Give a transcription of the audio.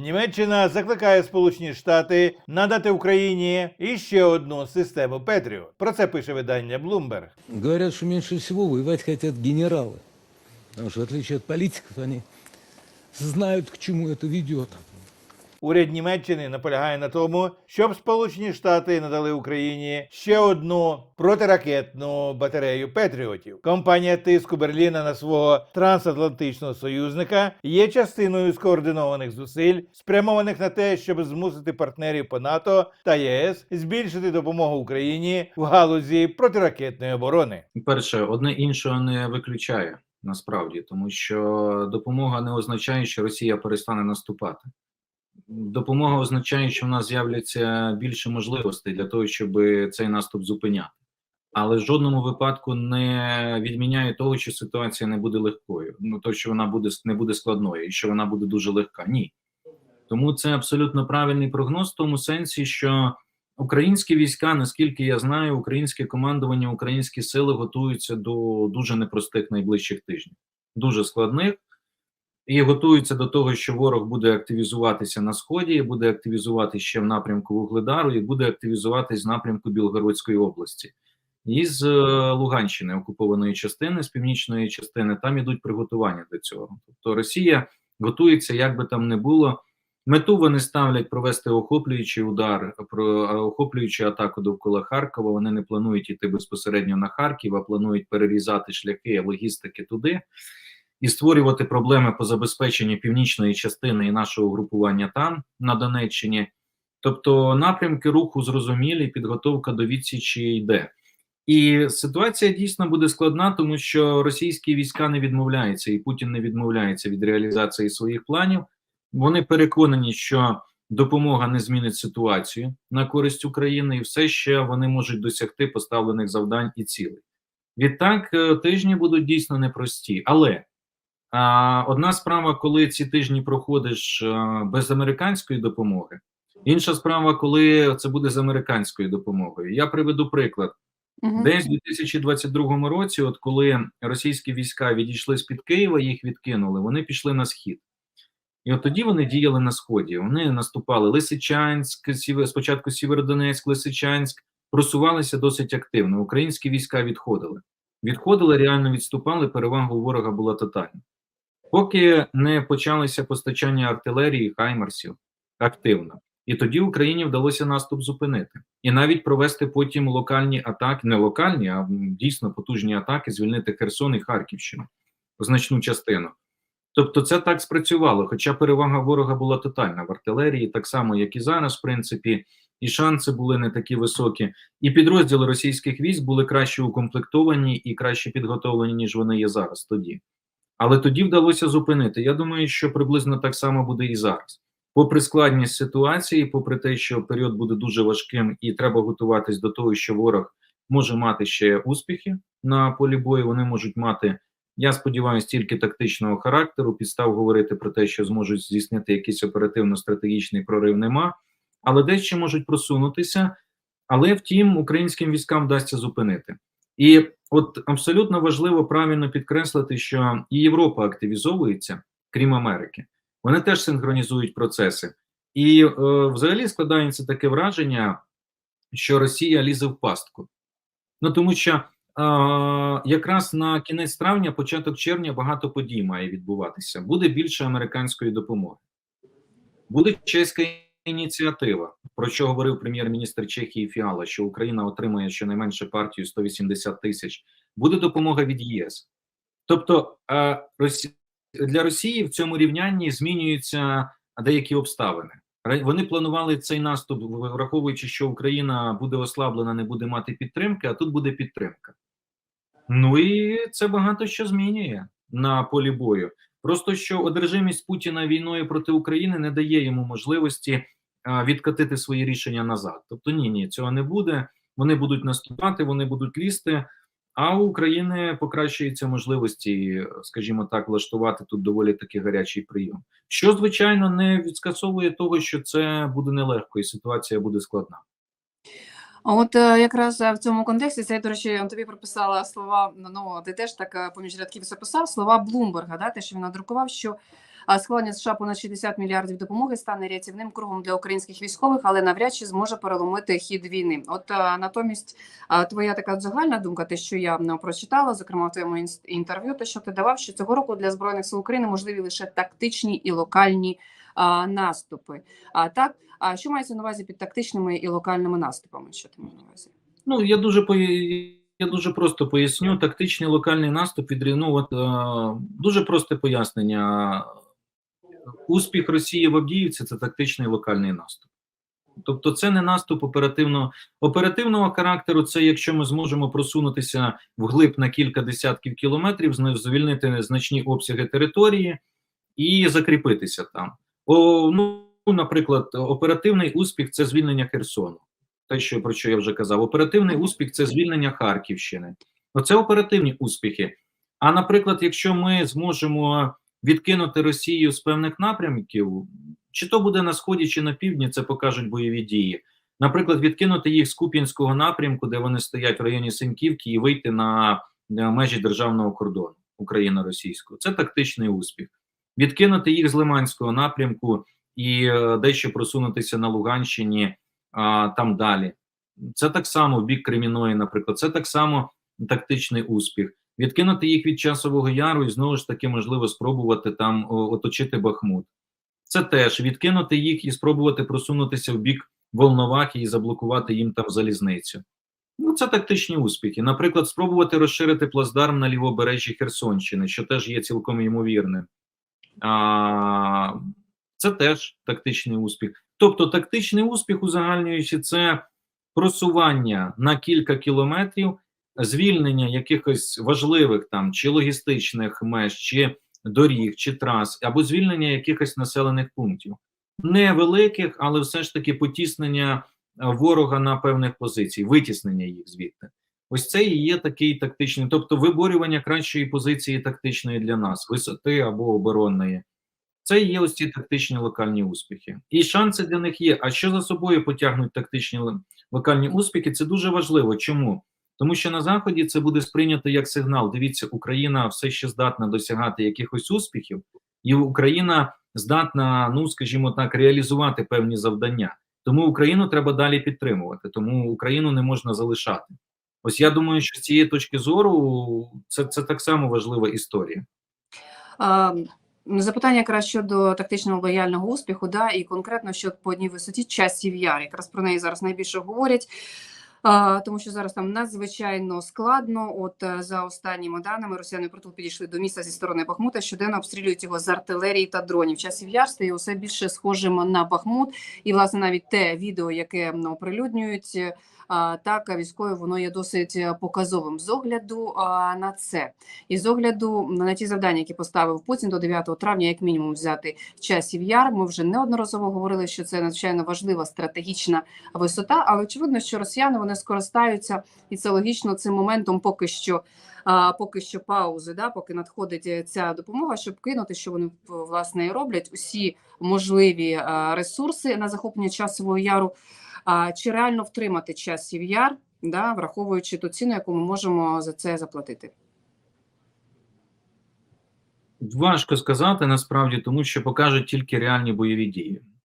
Німеччина закликає Сполучені Штати надати Україні іще одну систему Петріот. Про це пише видання Bloomberg. Говорять, що менше всього воювати хочуть генерали. Тому що, в отличие от політиків, вони знають, к чему это ведет. Уряд Німеччини наполягає на тому, щоб Сполучені Штати надали Україні ще одну протиракетну батарею Петріотів. Компанія тиску Берліна на свого трансатлантичного союзника є частиною скоординованих зусиль, спрямованих на те, щоб змусити партнерів по НАТО та ЄС збільшити допомогу Україні в галузі протиракетної оборони. Перше, одне іншого не виключає насправді, тому що допомога не означає, що Росія перестане наступати. Допомога означає, що в нас з'являться більше можливостей для того, щоб цей наступ зупиняти. Але в жодному випадку не відміняє того, що ситуація не буде легкою. Ну то, що вона буде не буде складною, і що вона буде дуже легка. Ні. Тому це абсолютно правильний прогноз, в тому сенсі, що Українські війська, наскільки я знаю, українське командування, українські сили готуються до дуже непростих найближчих тижнів, дуже складних, і готуються до того, що ворог буде активізуватися на сході, буде активізуватися ще в напрямку Вугледару, і буде активізуватись в напрямку Білгородської області. І з е, Луганщини, окупованої частини, з північної частини, там ідуть приготування до цього. Тобто Росія готується, як би там не було. Мету вони ставлять провести охоплюючий удар, про а, охоплюючу атаку довкола Харкова. Вони не планують іти безпосередньо на Харків, а планують перерізати шляхи логістики туди і створювати проблеми по забезпеченню північної частини і нашого групування там на Донеччині. Тобто напрямки руху зрозумілі, підготовка до відсічі йде. І ситуація дійсно буде складна, тому що російські війська не відмовляються, і Путін не відмовляється від реалізації своїх планів. Вони переконані, що допомога не змінить ситуацію на користь України, і все ще вони можуть досягти поставлених завдань і цілей. Відтак, е, тижні будуть дійсно непрості. Але одна справа, коли ці тижні проходиш без американської допомоги, інша справа, коли це буде з американською допомогою. Я приведу приклад. Мгм. Десь у 2022 році, от коли російські війська відійшли з під Києва, їх відкинули, вони пішли на схід. І от тоді вони діяли на сході. Вони наступали Лисичанськ, спочатку Сєвєродонецьк, Лисичанськ, просувалися досить активно. Українські війська відходили. Відходили, реально відступали. Перевага у ворога була тотальна. Поки не почалися постачання артилерії Хаймарсів активно. І тоді Україні вдалося наступ зупинити і навіть провести потім локальні атаки, не локальні, а дійсно потужні атаки, звільнити Херсон і Харківщину, значну частину. Тобто, це так спрацювало. Хоча перевага ворога була тотальна в артилерії, так само як і зараз, в принципі, і шанси були не такі високі. І підрозділи російських військ були краще укомплектовані і краще підготовлені, ніж вони є зараз. Тоді, але тоді вдалося зупинити. Я думаю, що приблизно так само буде і зараз. Попри складність ситуації, попри те, що період буде дуже важким, і треба готуватись до того, що ворог може мати ще успіхи на полі бою. Вони можуть мати, я сподіваюся, тільки тактичного характеру. Підстав говорити про те, що зможуть здійснити якийсь оперативно-стратегічний прорив, нема, але дещо можуть просунутися. Але втім, українським військам вдасться зупинити. І от абсолютно важливо правильно підкреслити, що і Європа активізовується, крім Америки. Вони теж синхронізують процеси. І е, взагалі складається таке враження, що Росія лізе в пастку. Ну тому що е, якраз на кінець травня, початок червня багато подій має відбуватися. Буде більше американської допомоги, буде чеська ініціатива, про що говорив прем'єр-міністр Чехії Фіала, що Україна отримає щонайменше партію 180 тисяч. Буде допомога від ЄС. Тобто е, для Росії в цьому рівнянні змінюються деякі обставини. Вони планували цей наступ, враховуючи, що Україна буде ослаблена, не буде мати підтримки, а тут буде підтримка. Ну і це багато що змінює на полі бою. Просто що одержимість Путіна війною проти України не дає йому можливості відкатити свої рішення назад. Тобто, ні, ні, цього не буде. Вони будуть наступати, вони будуть лізти. А у України покращуються можливості, скажімо так, влаштувати тут доволі таки гарячий прийом, що звичайно не відскасовує того, що це буде нелегко, і ситуація буде складна. От е, якраз е, в цьому контексті це, я, до речі, тобі прописала слова. Ну, ну ти теж так е, поміж рядків записав слова Блумберга, да, те, що він надрукував, що схвалення США понад 60 мільярдів допомоги стане рятівним кругом для українських військових, але навряд чи зможе переломити хід війни. От натомість, твоя така загальна думка, те, що я м, прочитала, зокрема в твоєму інтерв'ю, те, що ти давав, що цього року для збройних сил України можливі лише тактичні і локальні а, наступи. А так, а що мається на увазі під тактичними і локальними наступами? Що ти маєш на увазі? Ну, я дуже пої- я дуже просто поясню. Тактичний локальний наступ від ну, е, дуже просте пояснення. Успіх Росії в Авдіївці це тактичний локальний наступ. Тобто, це не наступ оперативного оперативного характеру. Це якщо ми зможемо просунутися вглиб на кілька десятків кілометрів, звільнити значні обсяги території і закріпитися там. О, ну, наприклад, оперативний успіх це звільнення Херсону те, що про що я вже казав, оперативний успіх це звільнення Харківщини. Оце оперативні успіхи. А наприклад, якщо ми зможемо відкинути Росію з певних напрямків, чи то буде на сході, чи на півдні, це покажуть бойові дії. Наприклад, відкинути їх з Куп'янського напрямку, де вони стоять в районі Синьківки, і вийти на, межі державного кордону Україна-російського. Це тактичний успіх. Відкинути їх з Лиманського напрямку і е, дещо просунутися на Луганщині а, там далі. Це так само в бік Креміної, наприклад, це так само тактичний успіх. Відкинути їх від часового яру і знову ж таки можливо спробувати там оточити Бахмут. Це теж відкинути їх і спробувати просунутися в бік Волновахи і заблокувати їм там залізницю. Ну, це тактичні успіхи. Наприклад, спробувати розширити плацдарм на лівобережжі Херсонщини, що теж є цілком ймовірним. А, це теж тактичний успіх. Тобто, тактичний успіх, узагальнюючи, це просування на кілька кілометрів, звільнення якихось важливих там чи логістичних меж, чи доріг, чи трас, або звільнення якихось населених пунктів. Невеликих, але все ж таки потіснення е, ворога на певних позицій, витіснення їх звідти. Ось це і є такий тактичний, тобто виборювання кращої позиції тактичної для нас, висоти або оборонної. Це і є ось ці тактичні локальні успіхи. І шанси для них є. А що за собою потягнуть тактичні локальні успіхи? Це дуже важливо. Чому? Тому що на Заході це буде сприйнято як сигнал. Дивіться, Україна все ще здатна досягати якихось успіхів, і Україна здатна, ну скажімо так, реалізувати певні завдання. Тому Україну треба далі підтримувати, тому Україну не можна залишати. Ось я думаю, що з цієї точки зору це, це так само важлива історія. А, Запитання якраз щодо тактичного лояльного успіху, да, і конкретно що по одній висоті часів яр. Якраз про неї зараз найбільше говорять, тому що зараз там надзвичайно складно. От е, за останніми даними росіяни притул підійшли до міста зі сторони Бахмута, щоденно обстрілюють його з артилерії та дронів. Часів яр стає усе більше схожим на Бахмут, і власне навіть те відео, яке оприлюднюють. Так, військові воно є досить е, показовим з огляду на це. І з огляду на ті завдання, які поставив Путін до 9 травня, як мінімум взяти часів яр. Ми вже неодноразово говорили, що це надзвичайно важлива стратегічна висота. Але очевидно, що росіяни вони скористаються, і це логічно цим моментом, поки що. Поки що паузи, да, поки надходить е, ця допомога, щоб кинути, що вони власне і роблять усі можливі е, ресурси на захоплення часового яру. А чи реально втримати часів яр, да, враховуючи ту ціну, яку ми можемо за це заплатити? Важко сказати насправді, тому що покажуть тільки реальні бойові дії.